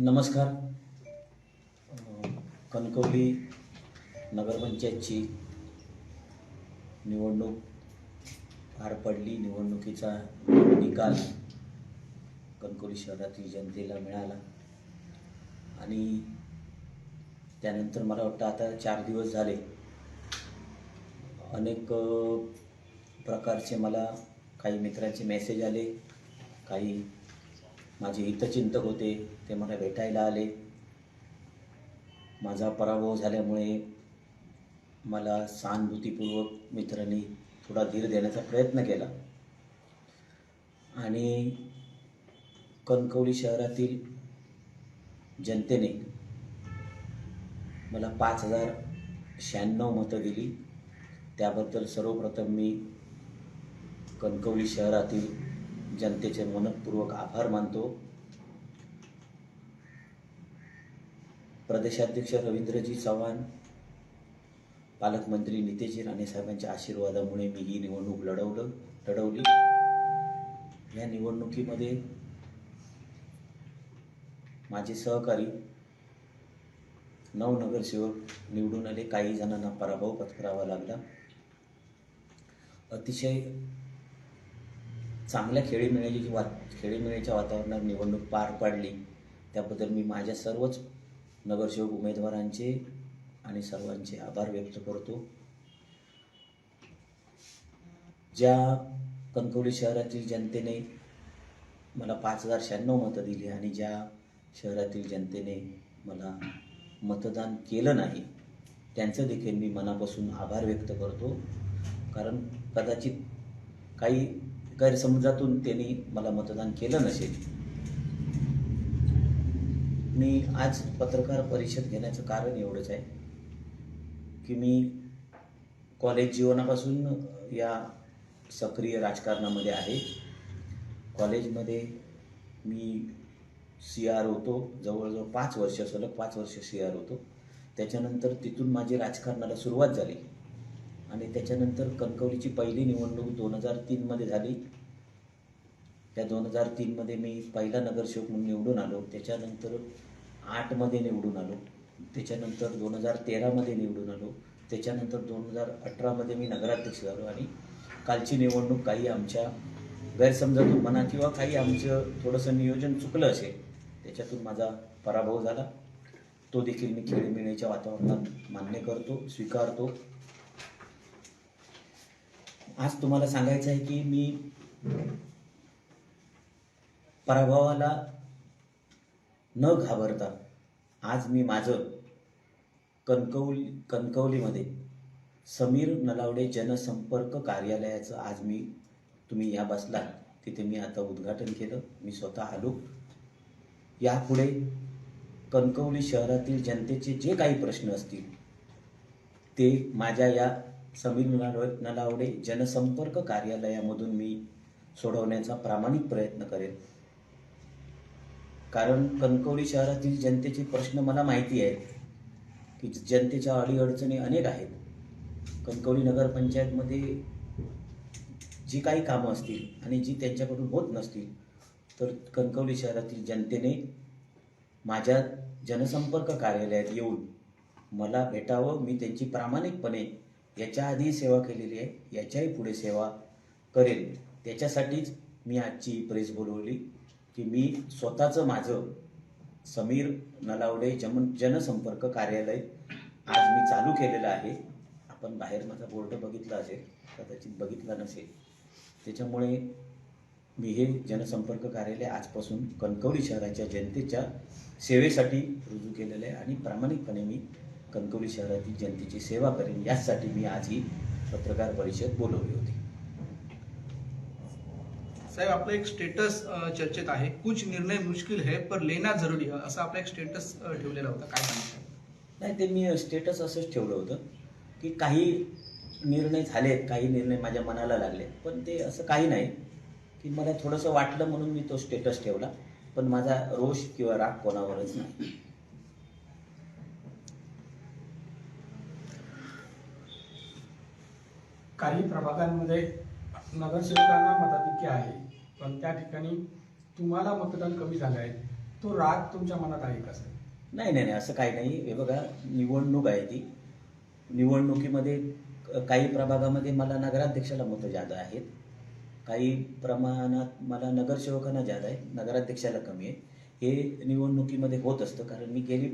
नमस्कार. कणकवली नगरपंचायतची निवडणूक पार पडली. निवडणुकीचा निकाल कणकवली शहरातील जनतेला मिळाला. आणि त्यानंतर मला वाटतं आता चार दिवस झाले. अनेक प्रकारचे मला काही मित्रांचे मेसेज आले. काही माझे हितचिंतक होते. ते मला भेटायला आले. माझा पराभव झाल्यामुळे मला सहानुभूतीपूर्वक मित्रांनी थोडा धीर देण्याचा प्रयत्न केला. आणि कणकवली शहरातील जनतेने मला पाच हजार शहाण्णव मतं दिली. त्याबद्दल सर्वप्रथम मी कणकवली शहरातील जनतेचे मनपूर्वक आभार मानतो. प्रदेशाध्यक्ष रवींद्रजी चव्हाण पालकमंत्री नितेशजी राणे साहेबांच्या आशीर्वादामुळे मी ही निवडणूक लढवलं लढवली. या निवडणुकीमध्ये माझे सहकारी नऊ नगरसेवक निवडून आले. काही जणांना पराभव पत्करावा लागला. अतिशय चांगल्या खेळीमेळीची वा खेळीमेळीच्या वातावरणात निवडणूक पार पाडली त्याबद्दल मी माझ्या सर्वच नगरसेवक उमेदवारांचे आणि सर्वांचे आभार व्यक्त करतो. ज्या कणकवली शहरातील जनतेने मला पाच हजार शहाण्णव मतं दिली आणि ज्या शहरातील जनतेने मला मतदान केलं नाही त्यांचं देखील मी मनापासून आभार व्यक्त करतो. कारण कदाचित काही गैरसमजातून त्यांनी मला मतदान केलं नसेल. मी आज पत्रकार परिषद घेण्याचं कारण एवढंच आहे की मी कॉलेज जीवनापासून या सक्रिय राजकारणामध्ये आहे. कॉलेजमध्ये मी सी आर होतो जवळजवळ पाच वर्ष सलग पाच वर्ष सी आर होतो. त्याच्यानंतर तिथून माझी राजकारणाला सुरुवात झाली. आणि त्याच्यानंतर कणकवलीची पहिली निवडणूक दोन हजार तीनमध्ये झाली. त्या दोन हजार तीनमध्ये मी पहिला नगरसेवक म्हणून निवडून आलो. त्याच्यानंतर आठमध्ये निवडून आलो. त्याच्यानंतर दोन हजार तेरामध्ये निवडून आलो. त्याच्यानंतर दोन हजार अठरामध्ये मी नगराध्यक्ष झालो. आणि कालची निवडणूक काही आमच्या गैरसमजातून म्हणा किंवा काही आमचं थोडंसं नियोजन चुकलं असेल त्याच्यातून माझा पराभव झाला. तो देखील मी खेळीमेळीच्या वातावरणात मान्य करतो स्वीकारतो. आज तुम्हाला सांगायचं आहे की मी पराभवाला न घाबरता आज मी माझं कणकवली कणकवलीमध्ये समीर नलावडे जनसंपर्क कार्यालयाचं आज मी तुम्ही या बसला तिथे मी आता उद्घाटन केलं मी स्वतः आलो. यापुढे कणकवली शहरातील जनतेचे जे काही प्रश्न असतील ते माझ्या या समीर नलावडे नलावडे जनसंपर्क कार्यालयामधून मी सोडवण्याचा प्रामाणिक प्रयत्न करेन. कारण कणकवली शहरातील जनतेचे प्रश्न मला माहिती आहे की जनतेच्या अडीअडचणी अनेक आहेत. कणकवली नगरपंचायतमध्ये जी काही कामं असतील आणि जी त्यांच्याकडून होत नसतील तर कणकवली शहरातील जनतेने माझ्या जनसंपर्क कार्यालयात येऊन मला भेटावं मी त्यांची प्रामाणिकपणे याच्या आधी सेवा केलेली आहे याच्याही पुढे सेवा करेन त्याच्यासाठीच मी आजची प्रेस बोलवली की मी स्वतःचं माझं समीर नलावडे जम जनसंपर्क कार्यालय आज मी चालू केलेलं आहे. आपण बाहेर माझा बोर्ड बघितला असेल कदाचित बघितला नसेल. त्याच्यामुळे मी हे जनसंपर्क कार्यालय आजपासून कणकवली शहराच्या जनतेच्या सेवेसाठी रुजू केलेलं आहे आणि प्रामाणिकपणे मी कणकवली शहरातील जनतेची सेवा करेन याचसाठी मी आज ही पत्रकार परिषद बोलवली होती. साहेब आपलं एक स्टेटस चर्चेत आहे. कुछ निर्णय मुश्किल है पर लेना जरुरी है. असं आपला एक स्टेटस ठेवलेला होता. काय सांगता नाही ते मी स्टेटस असंच ठेवलं होतं की काही निर्णय झालेत काही निर्णय माझ्या मनाला लागले पण ते असं काही नाही की मला थोडंसं वाटलं म्हणून मी तो स्टेटस ठेवला पण माझा रोष किंवा राग कोणावरच नाही. काही प्रभागांमध्ये नगरसेवकांना मताधिक्य आहे पण त्या ठिकाणी तुम्हाला मतदान कमी झालं आहे. तो राग तुमच्या मनात आहे का सर? नाही नाही नाही असं काही नाही. हे बघा निवडणूक आहे ती. निवडणुकीमध्ये काही प्रभागामध्ये मला नगराध्यक्षाला मतं जादा आहेत. काही प्रमाणात मला नगरसेवकांना जादा आहे नगराध्यक्षाला कमी आहे हे निवडणुकीमध्ये होत असतं कारण मी गेली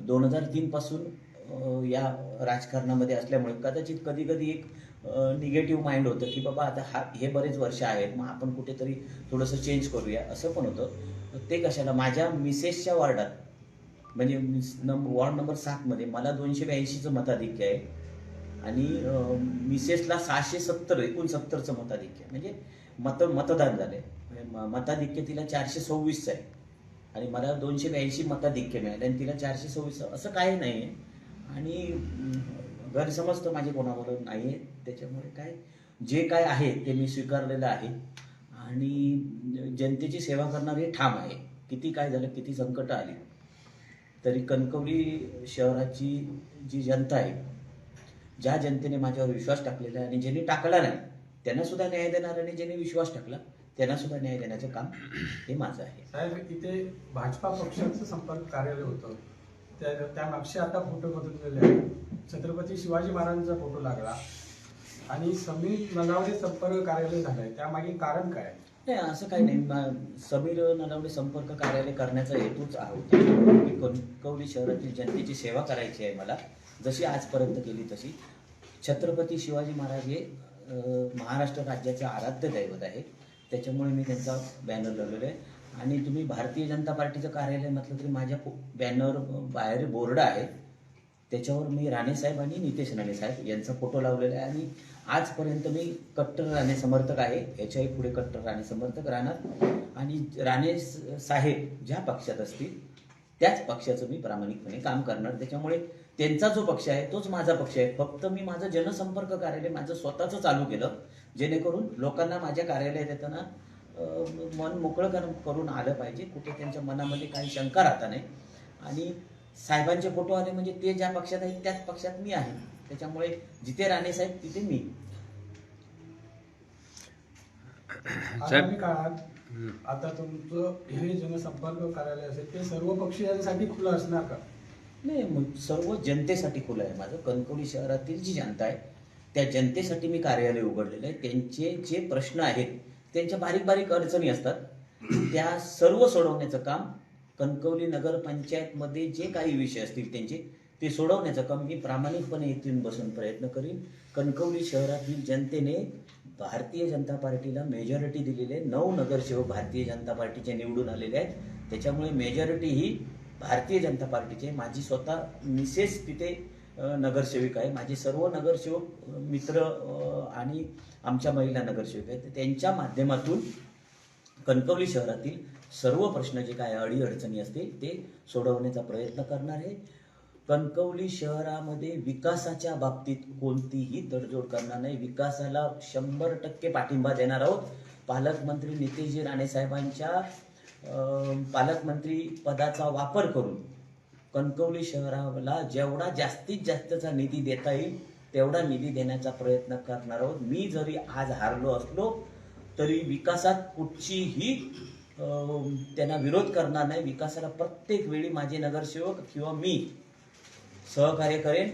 दोन हजार तीनपासून या राजकारणामध्ये असल्यामुळे कदाचित कधी कधी एक निगेटिव्ह माइंड होतं की बाबा आता हा हे बरेच वर्ष आहेत मग आपण कुठेतरी थोडंसं चेंज करूया असं पण होतं. ते कशाला? माझ्या मिसेसच्या वार्डात म्हणजे मिस- वॉर्ड नंबर सातमध्ये मला दोनशे ब्याऐंशीचं मताधिक्य आहे आणि मिसेसला सहाशे सत्तर एकोणसत्तरचं मताधिक्य आहे. म्हणजे मत मतदान झालंय. म्हणजे म- मताधिक्य तिला चारशे सव्वीसचं आहे आणि मला दोनशे ब्याऐंशी मताधिक्य मिळालं आणि तिला चारशे सव्वीस असं काही नाही आहे आणि गैरसमज तर माझे कोणावर नाही आहे त्याच्यामुळे काय जे काय आहे ते मी स्वीकारलेलं आहे. आणि जनतेची सेवा करणार हे ठाम आहे. किती काय झालं किती संकट आली तरी कणकवली शहराची जी जनता आहे ज्या जनतेने माझ्यावर विश्वास टाकलेला आहे आणि ज्यांनी टाकला नाही त्यांना सुद्धा न्याय देणार आणि ज्यांनी विश्वास टाकला त्यांना सुद्धा न्याय देण्याचं काम हे माझं आहे. साहेब इथे भाजपा पक्षाचं संपर्क कार्यालय होतं. त्या त्या नक्षे आता फोटो बदललेले आहेत. छत्रपती शिवाजी महाराजांचा फोटो लागला. आणि समीर नलावडे संपर्क कार्यालय झालंय. त्यामागे कारण काय? नाही असं काही नाही. समीर नलावडे संपर्क कार्यालय करण्याचा हेतूच आहे मी कणकवली शहरातील जनतेची सेवा करायची आहे मला. जशी आजपर्यंत केली तशी. छत्रपती शिवाजी महाराज हे महाराष्ट्र राज्याचे आराध्य दैवत आहे त्याच्यामुळे मी त्यांचा बॅनर लावलेला आहे. आणि तुम्ही भारतीय जनता पार्टीचं कार्यालय म्हटलं तरी माझ्या बॅनर बाहेर बोर्ड आहे त्याच्यावर मी राणे साहेब आणि नितेश राणेसाहेब यांचा फोटो लावलेला आहे. आणि आजपर्यंत मी कट्टर राणे समर्थक आहे. याच्याही पुढे कट्टर राणे समर्थक राहणार. आणि राणे साहेब ज्या पक्षात असतील त्याच पक्षाचं मी प्रामाणिकपणे काम करणार. त्याच्यामुळे त्यांचा जो पक्ष आहे तोच माझा पक्ष आहे. फक्त मी माझं जनसंपर्क कार्यालय माझं स्वतःचं चालू केलं. जेणेकरून लोकांना माझ्या कार्यालयात येताना मन मोकळं कर- करून आलं पाहिजे. कुठे त्यांच्या मनामध्ये काही शंका राहता नाही. आणि साहेबांचे फोटो आले म्हणजे ते ज्या पक्षात आहेत त्याच पक्षात मी आहे. त्याच्यामुळे जिथे राणे साहेब तिथे मी. आगामी काळात आता तुमचं हे जनसंपर्क कार्यालय असेल ते सर्व पक्षीयांसाठी खुलं असणार का? नाही मग सर्व जनतेसाठी खुलं आहे माझं. कणकवली शहरातील जी जनता आहे त्या जनतेसाठी मी कार्यालय उघडलेलं आहे. त्यांचे जे प्रश्न आहेत त्यांच्या बारीक बारीक अडचणी असतात. त्या सर्व सोडवण्याचं काम कणकवली नगरपंचायतमध्ये जे काही विषय असतील त्यांचे ते सोडवण्याचं काम मी प्रामाणिकपणे इथून बसून प्रयत्न करीन. कणकवली शहरातील जनतेने भारतीय जनता पार्टीला मेजॉरिटी दिलेली आहे नऊ नगरसेवक भारतीय जनता पार्टीचे निवडून आलेले आहेत. त्याच्यामुळे मेजॉरिटी ही भारतीय जनता पार्टीचे. माझी स्वतः मिसेस तिथे नगरसेविका आहे. माझे सर्व नगरसेवक मित्र आणि आमच्या महिला नगरसेविका आहेत. तर त्यांच्या माध्यमातून कणकवली शहरातील सर्व प्रश्न जे काय अडीअडचणी असतील ते सोडवण्याचा प्रयत्न करणार आहे. कणकवली शहरामध्ये विकासाच्या बाबतीत कोणतीही तडजोड करणार नाही. विकासाला शंभर टक्के पाठिंबा देणार आहोत. पालकमंत्री नितेशजी राणे साहेबांच्या पालकमंत्री पदाचा वापर करून कणकवली शहराला जेवढा जास्तीत जास्तचा निधी देता येईल तेवढा निधी देण्याचा प्रयत्न करणार आहोत. मी जरी आज हारलो असलो तरी विकासात कुठचीही त्यांना विरोध करणार नाही. विकासाला प्रत्येक वेळी माझे नगरसेवक किंवा मी सहकार्य करेन.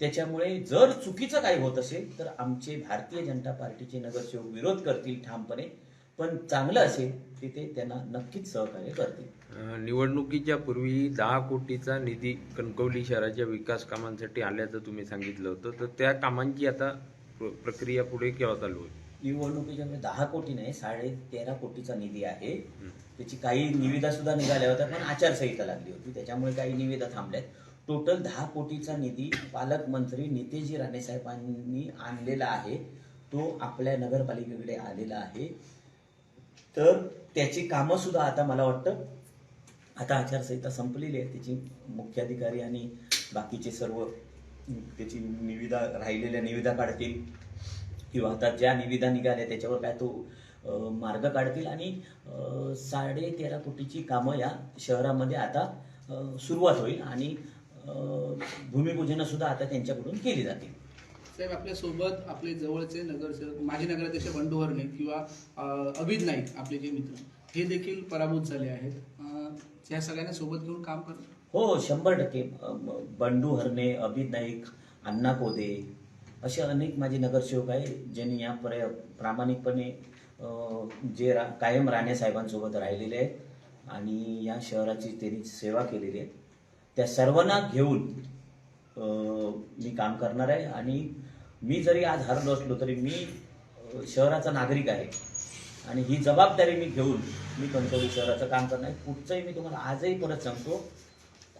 त्याच्यामुळे जर चुकीचं काही होत असेल तर आमचे भारतीय जनता पार्टीचे नगरसेवक विरोध करतील ठामपणे. पण चांगलं असेल तिथे त्यांना नक्कीच सहकार्य करतील. अं, निवडणुकीच्या पूर्वी दहा कोटीचा निधी कणकवली शहराच्या विकास कामांसाठी आल्याचं तुम्ही सांगितलं होतं. तर त्या कामांची आता प्र- प्रक्रिया पुढे केव्हा चालू होईल? निवडणुकीच्या वेळी दहा कोटी नाही साडे तेरा कोटीचा निधी आहे. त्याची काही निविदा सुद्धा निघाल्या होत्या पण आचारसंहिता लागली होती. त्याच्यामुळे काही निविदा थांबल्यात. टोटल दहा कोटीचा निधी पालकमंत्री नितेशजी राणे साहेबांनी आणलेला आहे. तो आपल्या नगरपालिकेकडे आलेला आहे. तर त्याची कामं सुद्धा आता मला वाटतं आता आचारसंहिता संपलेली आहे त्याची मुख्याधिकारी आणि बाकीचे सर्व त्याची निविदा राहिलेल्या निविदा काढतील. किंवा आता ज्या निविदा निघाल्या त्याच्यावर काय तो मार्ग काढतील आणि साडे तेरा कोटीची कामं या शहरामध्ये आता सुरुवात होईल आणि भूमिपूजनसुद्धा आता त्यांच्याकडून केली जातील. साहेब आपल्यासोबत आपले जवळचे नगरसेवक माजी नगराध्यक्ष बंडू हरणे किंवा अं, अभिद नाईक आपले जे मित्र हे देखील पराभूत झाले आहेत. त्या या सगळ्यांना सोबत घेऊन काम कर. हो, हो शंभर टक्के. बंडू हरणे अभित नाईक अण्णा कोदे असे अनेक माझे नगरसेवक आहे ज्यांनी या पर्या प्रामाणिकपणे जे रा कायम राणे साहेबांसोबत राहिलेले आहेत आणि या शहराची त्यांनी सेवा केलेली आहे. त्या सर्वांना घेऊन मी काम करणार आहे आणि मी जरी आज हरलो असलो तरी मी शहराचा नागरिक आहे. आणि ही जबाबदारी मी घेऊन मी कणकवली शहराचं काम करणार आहे. कुठचंही मी तुम्हाला आजही परत सांगतो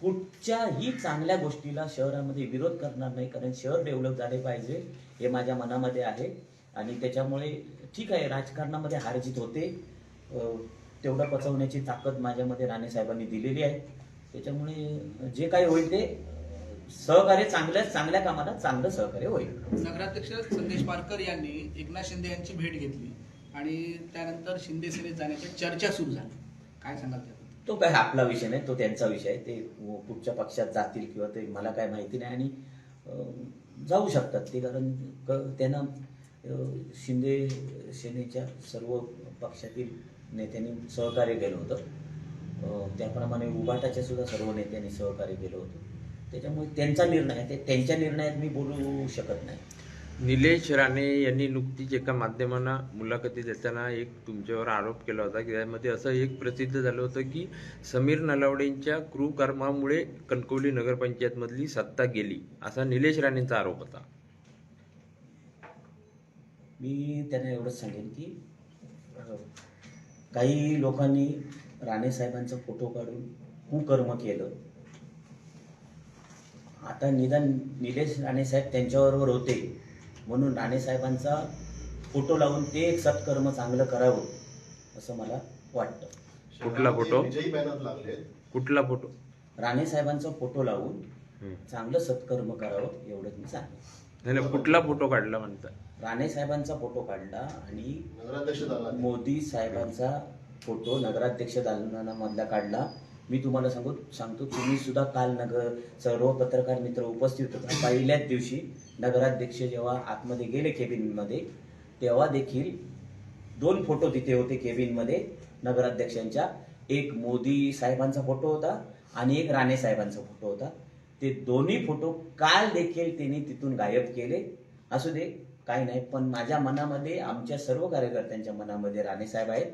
कुठच्याही चांगल्या गोष्टीला शहरामध्ये विरोध करणार नाही कारण शहर डेव्हलप झाले पाहिजे हे माझ्या मनामध्ये आहे. आणि त्याच्यामुळे ठीक आहे राजकारणामध्ये हारजीत होते. तेवढं पचवण्याची ताकद माझ्यामध्ये राणे साहेबांनी दिलेली आहे. त्याच्यामुळे जे काही होईल ते सहकार्य चांगल्या चांगल्या कामाला चांगलं सहकार्य होईल. नगराध्यक्ष संदेश पारकर यांनी एकनाथ शिंदे यांची भेट घेतली आणि त्यानंतर शिंदे सेनेत जाण्याची चर्चा सुरू झाली. काय सांगाल त्याबद्दल? तो काय आपला विषय नाही तो त्यांचा विषय आहे. ते कुठच्या पक्षात जातील किंवा ते मला काय माहिती नाही आणि अं, जाऊ शकतात ते कारण क- त्यांना अं, शिंदे सेनेच्या सर्व पक्षातील नेत्यांनी सहकार्य केलं होतं. अं, त्याप्रमाणे उबाटाच्या सुद्धा सर्व नेत्यांनी सहकार्य केलं होतं. त्याच्यामुळे त्यांचा निर्णय आहे ते त्यांच्या निर्णयात मी बोलू शकत नाही. निलेश राणे यांनी नुकतीच एका माध्यमांना मुलाखती देताना एक तुमच्यावर आरोप केला होता की त्यामध्ये असं एक प्रसिद्ध झालं होतं की समीर नलावडेंच्या क्रूकर्मामुळे कणकवली नगरपंचायतमधली सत्ता गेली असा निलेश राणेंचा आरोप होता. मी त्यांना एवढंच सांगेन की काही लोकांनी राणे साहेबांचा फोटो काढून कुकर्म केलं. आता निदान निलेश राणे साहेब त्यांच्याबरोबर होते. म्हणून राणे साहेबांचा फोटो लावून ते एक सत्कर्म चांगलं करावं असं मला वाटतं. कुठला फोटो? विजयी बॅनर लागले. कुठला फोटो? राणे साहेबांचा फोटो लावून. चांगलं सत्कर्म करावं एवढंच मी सांगेन. नाही नाही, कुठला फोटो काढला म्हणता? राणे साहेबांचा फोटो काढला आणि नगराध्यक्ष झाला मोदी साहेबांचा फोटो नगराध्यक्ष दालनामधला काढला. मी तुम्हाला सांगू सांगतो तुम्ही सुद्धा काल नगर सर्व पत्रकार मित्र उपस्थित होता. पहिल्याच दिवशी नगराध्यक्ष जेव्हा आतमध्ये गेले केबिनमध्ये तेव्हा देखील दोन फोटो तिथे होते केबिनमध्ये नगराध्यक्षांच्या. एक मोदी साहेबांचा फोटो होता आणि एक राणे साहेबांचा फोटो होता. ते दोन्ही फोटो काल देखील त्यांनी तिथून गायब केले. असू दे काही नाही पण माझ्या मनामध्ये आमच्या सर्व कार्यकर्त्यांच्या मनामध्ये राणे साहेब आहेत.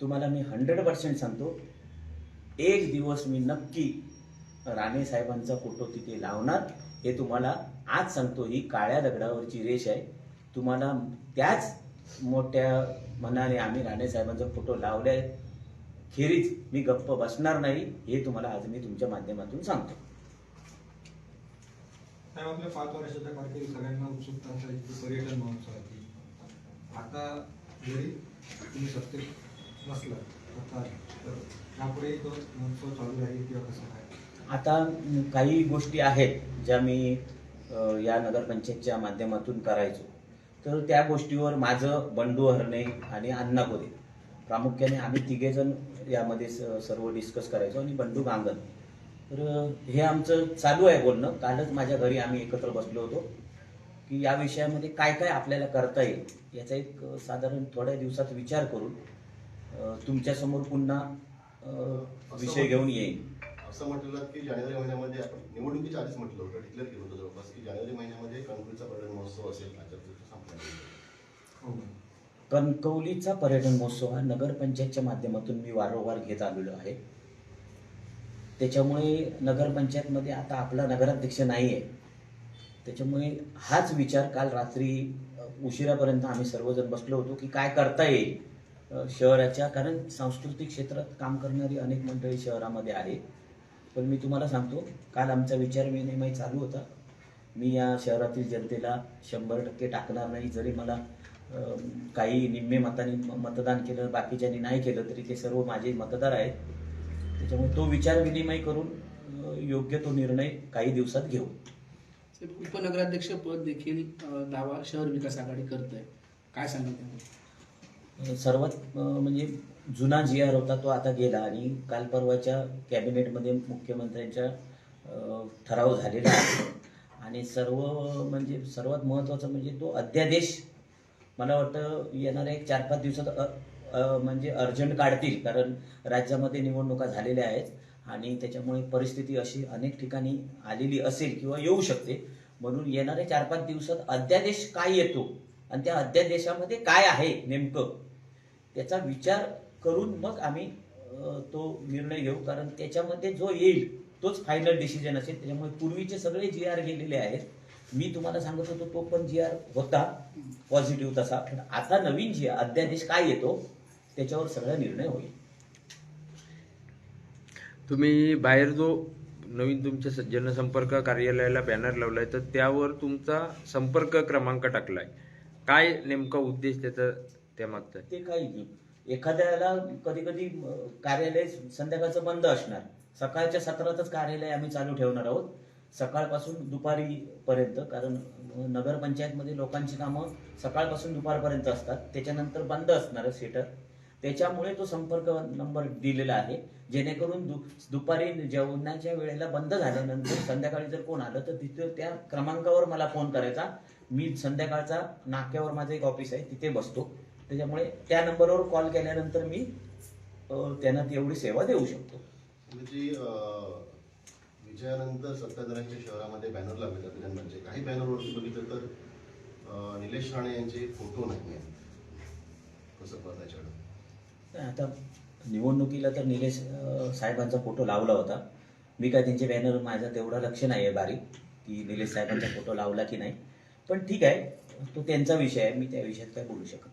तुम्हाला मी हंड्रेड पर्सेंट सांगतो एक दिवस मी नक्की राणे साहेबांचा फोटो तिथे लावणार. हे तुम्हाला आज सांगतो ही काळ्या दगडावरची रेष आहे. तुम्हाला त्याच मोठ्या मनाने आम्ही राणे साहेबांचा फोटो लावले खेरीज मी गप्प बसणार नाही हे तुम्हाला आज मी तुमच्या माध्यमातून सांगतो. साहेब आपल्या पाच वर्षाच्या कारकिर्दीत सगळ्यांना उत्सुकता असायची पर्यटन महोत्सवाची आता जरी तुम्ही सत्तेत नसलात आता यापुढे तो महोत्सव चालू राहील किंवा कसं काय? आता काही गोष्टी आहेत ज्या मी या नगरपंचायतच्या माध्यमातून करायचो. तर त्या गोष्टीवर माझं बंडू हरणे आणि अण्णा गोरे प्रामुख्याने आम्ही तिघेजण यामध्ये स- सर्व डिस्कस करायचो आणि बंडू भांगण तर हे आमचं चालू आहे बोलणं. कालच माझ्या घरी आम्ही एकत्र बसलो होतो की या विषयामध्ये काय काय आपल्याला करता येईल याचा एक साधारण थोड्या दिवसात विचार करून तुमच्यासमोर पुन्हा विषय घेऊन येईन. असं म्हटलं की जानेवारी महिन्यामध्ये आपण निवडणुकीच्या आधीच म्हटलं होतं डिक्लेअर केलं होतं जवळपास की जानेवारी महिन्यामध्ये कणकवलीचा पर्यटन महोत्सव असेल हो. कणकवलीचा पर्यटन महोत्सव हा नगरपंचायतच्या माध्यमातून मी वारंवार घेत आलेलो आहे. त्याच्यामुळे नगरपंचायतमध्ये आता आपला नगराध्यक्ष नाही आहे त्याच्यामुळे हाच विचार काल रात्री उशिरापर्यंत आम्ही सर्वजण बसलो होतो की काय करता येईल? शहराच्या कारण सांस्कृतिक क्षेत्रात काम करणारी अनेक मंडळी शहरामध्ये आहे पण मी तुम्हाला सांगतो काल आमचा विचार विनिमय चालू होता. मी या शहरातील जनतेला शंभर टक्के टाकणार नाही जरी मला काही निम्मे मतांनी म- मतदान केलं बाकीच्यांनी नाही केलं तरी ते सर्व माझे मतदार आहेत. त्याच्यामुळे तो विचार विनिमय करून योग्य तो निर्णय काही दिवसात घेऊ. उपनगराध्यक्ष पद देखील दावा शहर विकास आघाडी करत आहे काय सांगितलं सर्वात म्हणजे जुना जी आर होता तो आता गेला आणि काल परवाच्या कॅबिनेटमध्ये मुख्यमंत्र्यांच्या ठराव झालेला आहे. आणि सर्व म्हणजे सर्वात महत्त्वाचा म्हणजे तो अध्यादेश मला वाटतं येणाऱ्या एक चार पाच दिवसात म्हणजे अर्जंट काढतील कारण राज्यामध्ये निवडणुका झालेल्या आहेत आणि त्याच्यामुळे परिस्थिती अशी अनेक ठिकाणी आलेली असेल किंवा येऊ शकते. म्हणून येणाऱ्या चार पाच दिवसात अध्यादेश काय येतो? आणि त्या अध्यादेशामध्ये काय आहे नेमकं? त्याचा विचार करून मग आम्ही तो निर्णय घेऊ. कारण त्याच्यामध्ये जो येईल तोच फायनल डिसिजन असेल. त्याच्यामुळे पूर्वीचे सगळे जी आर गेलेले आहेत. मी तुम्हाला सांगत होतो तो पण जी आर होता. पॉझिटिव्ह तसा. पण आता नवीन जी अध्यादेश काय येतो त्याच्यावर सगळा निर्णय होईल. तुम्ही बाहेर जो नवीन तुमच्या जनसंपर्क कार्यालयाला बॅनर लावलाय तर त्यावर तुमचा संपर्क क्रमांक टाकलाय. काय नेमकं उद्देश त्याचं ते त्यामागचा ते काही नाही. एखाद्याला कधी कधी कार्यालय संध्याकाळचं बंद असणार. सकाळच्या सत्रातच कार्यालय आम्ही चालू ठेवणार आहोत. सकाळपासून दुपारी पर्यंत कारण नगरपंचायतमध्ये लोकांची कामं सकाळपासून दुपारपर्यंत असतात. त्याच्यानंतर बंद असणार सेटर. त्याच्यामुळे तो संपर्क नंबर दिलेला आहे. जेणेकरून दु दुपारी जेवणाच्या वेळेला बंद झाल्यानंतर संध्याकाळी जर कोण आलं तर तिथे त्या क्रमांकावर मला फोन करायचा. मी संध्याकाळचा नाक्यावर माझं एक ऑफिस आहे तिथे बसतो. त्याच्यामुळे त्या नंबरवर कॉल केल्यानंतर मी त्यांना तेवढी सेवा देऊ शकतो. म्हणजे अं, विजयानंतर सत्ताधाऱ्यांच्या शहरामध्ये बॅनर लावले जातात म्हणजे काही बॅनरवरती बघितलं तर निलेश राणे यांचे फोटो नाही आहेत कसं पाहता आता निवडणुकीला तर निलेश साहेबांचा फोटो लावला होता. मी काय त्यांचे बॅनर माझं तेवढं लक्ष नाही आहे बारीक की निलेश साहेबांचा फोटो लावला की नाही. पण ठीक आहे. तो त्यांचा विषय आहे. मी त्या विषयात काय बोलू शकत